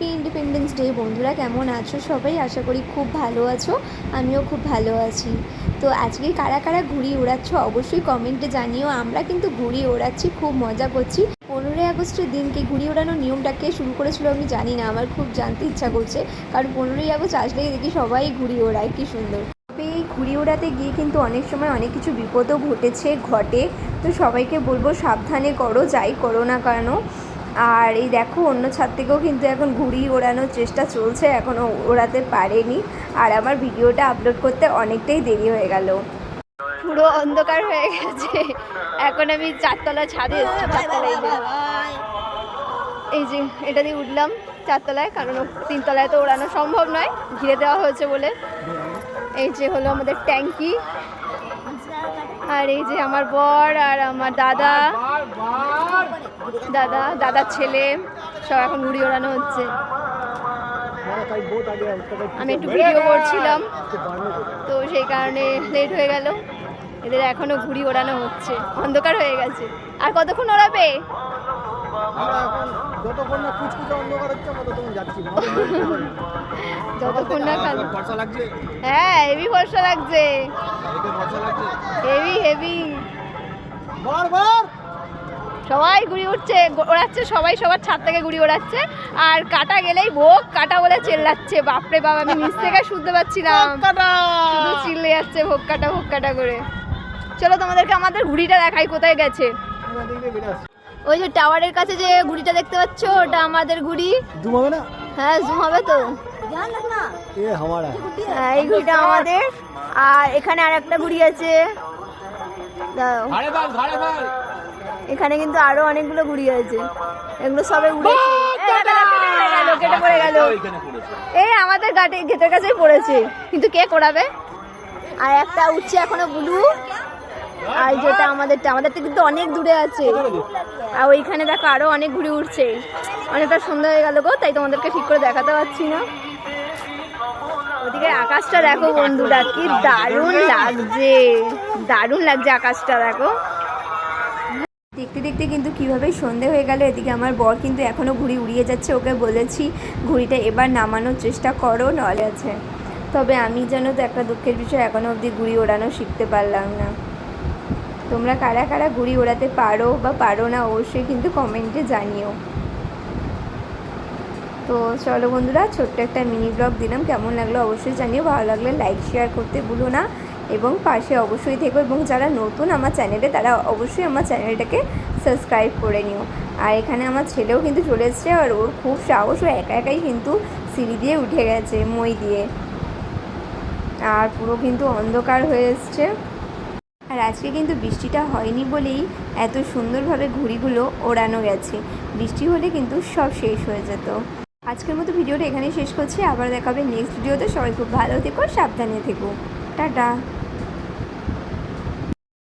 Happy independence day বন্ধুরা কেমন আছো সবাই? আশা করি খুব ভালো আছো, আমিও খুব ভালো আছি। তো আজকে কারা কারা ঘুড়ি ওড়াচ্ছ অবশ্যই কমেন্টে জানিও, আমরা কিন্তু ঘুড়ি ওড়াচ্ছি, খুব মজা করছি। পনেরোই আগস্টের দিনকে ঘুড়ি ওড়ানোর নিয়মটাকে শুরু করেছিল আমি জানি না, আমার খুব জানতে ইচ্ছা করছে। কারণ পনেরোই আগস্ট আসলেই দেখি সবাই ঘুড়ি ওড়ায়, কি সুন্দর। তবে এই ঘুড়ি ওড়াতে গিয়ে কিন্তু অনেক সময় অনেক কিছু বিপদও ঘটেছে, ঘটে। তো সবাইকে বলব সাবধানে করো, যাই করো না কেন। আর এই দেখো, অন্য ছাদ থেকেও কিন্তু এখন ঘুড়ি ওড়ানোর চেষ্টা চলছে এখনও ওড়াতে পারেনি। আর আমার ভিডিওটা আপলোড করতে অনেকটাই দেরি হয়ে গেল। পুরো অন্ধকার হয়ে গেছে। এখন আমি চারতলা ছাদে এসেছি এই যে। এটা দিয়ে উঠলাম চারতলায়, কারণ তিনতলায় তো ওড়ানো সম্ভব নয়, ঘিরে দেওয়া হয়েছে বলে। এই যে হলো আমাদের ট্যাঙ্কি। আর এই যে আমার বর আর আমার দাদা। দাদা দাদার ছেলে সব এখন ঘুড়ি ওড়ানো হচ্ছে। আমি একটু ভিডিও করছিলাম তো সেই কারণে লেট হয়ে গেল। এদের এখনও ঘুড়ি ওড়ানো হচ্ছে অন্ধকার হয়ে গেছে। আর কতক্ষণ ওড়াবে? যতক্ষণ না কুচকুচে অন্ধকার হচ্ছে ততক্ষণ যাচ্ছি। যতক্ষণ না খাল লাগছে। হ্যাঁ হেভি ভরসা ভরসা লাগছে। হেভি সবাই ঘুড়ি উঠছে ওড়াচ্ছে সবাই সবার ছাদ থেকে ঘুড়ি ওড়াচ্ছে। আর কাটা গেলেই ভোগ কাটা বলে চেল্লাচ্ছে। বাপরে বাবা আমি নিচ থেকে শুনতে পাচ্ছিলাম শুধু চিল্লে যাচ্ছে ভোগ কাটা ভোগ কাটা করে। চলো তোমাদেরকে আমাদের ঘুড়িটা দেখাই কোথায় গেছে। ওই যে টাওয়ারের কাছে যে ঘুড়িটা দেখতে পাচ্ছ ওটা আমাদের ঘুড়ি জুম হবে না? হ্যাঁ জুম হবে তো হ্যাঁ, এই ঘুড়িটা আমাদের। আর এখানে আর একটা ঘুড়ি আছে। এখানে কিন্তু আরও অনেকগুলো ঘুড়ি আছে। এগুলো সবে উড়েছে। এই, কেটে পড়ে গেল, এই আমাদের গাটে গেটের কাছেই পড়েছে। কিন্তু কে করাবে আর একটা উঠছে এখনও ব্লু আর যেটা আমাদেরটা আমাদের তো কিন্তু অনেক দূরে আছে। আর ওইখানে দেখো আরও অনেক ঘুড়ি উঠছে অনেকটা সন্ধ্যা হয়ে গেল গো তাই তোমাদেরকে ঠিক করে দেখাতে পারছি না। আকাশটা দেখো বন্ধুরা, কি দারুণ লাগছে দারুণ লাগছে আকাশটা দেখো। দেখতে দেখতে কিন্তু কীভাবে সন্ধে হয়ে গেল, এদিকে আমার বর কিন্তু এখনও ঘুড়ি উড়িয়ে যাচ্ছে, ওকে বলেছি ঘুড়িটা এবার নামানোর চেষ্টা করো, নলে আছে। তবে আমি যেন তো একটা দুঃখের বিষয় এখনও অবধি ঘুড়ি ওড়ানো শিখতে পারলাম না। তোমরা কারা কারা ঘুড়ি ওড়াতে পারো বা পারো না, অবশ্যই কিন্তু কমেন্টে জানিও। তো চলো বন্ধুরা, ছোট্ট একটা মিনি ব্লগ দিলাম। কেমন লাগল অবশ্যই জানিও। ভালো লাগলে লাইক শেয়ার করতে ভুলো না। এবং পাশে অবশ্যই থেকো এবং যারা নতুন আমার চ্যানেলে তারা অবশ্যই আমার চ্যানেলটাকে সাবস্ক্রাইব করে নিও। আর এখানে আমার ছেলেও কিন্তু চলে এসছে আর ওর খুব সাহস, ও একা একাই কিন্তু সিঁড়ি দিয়ে উঠে গেছে, মই দিয়ে। আর পুরো কিন্তু অন্ধকার হয়ে এসছে। আর আজকে কিন্তু বৃষ্টিটা হয়নি বলেই এত সুন্দরভাবে ঘুড়িগুলো ওড়ানো গেছে। বৃষ্টি হলে কিন্তু সব শেষ হয়ে যেত। আজকের মতো ভিডিওটা এখানেই শেষ করছি। আবার দেখাবে নেক্সট ভিডিওতে সবাই খুব ভালো থেকো, সাবধানে থেকো। টাটা।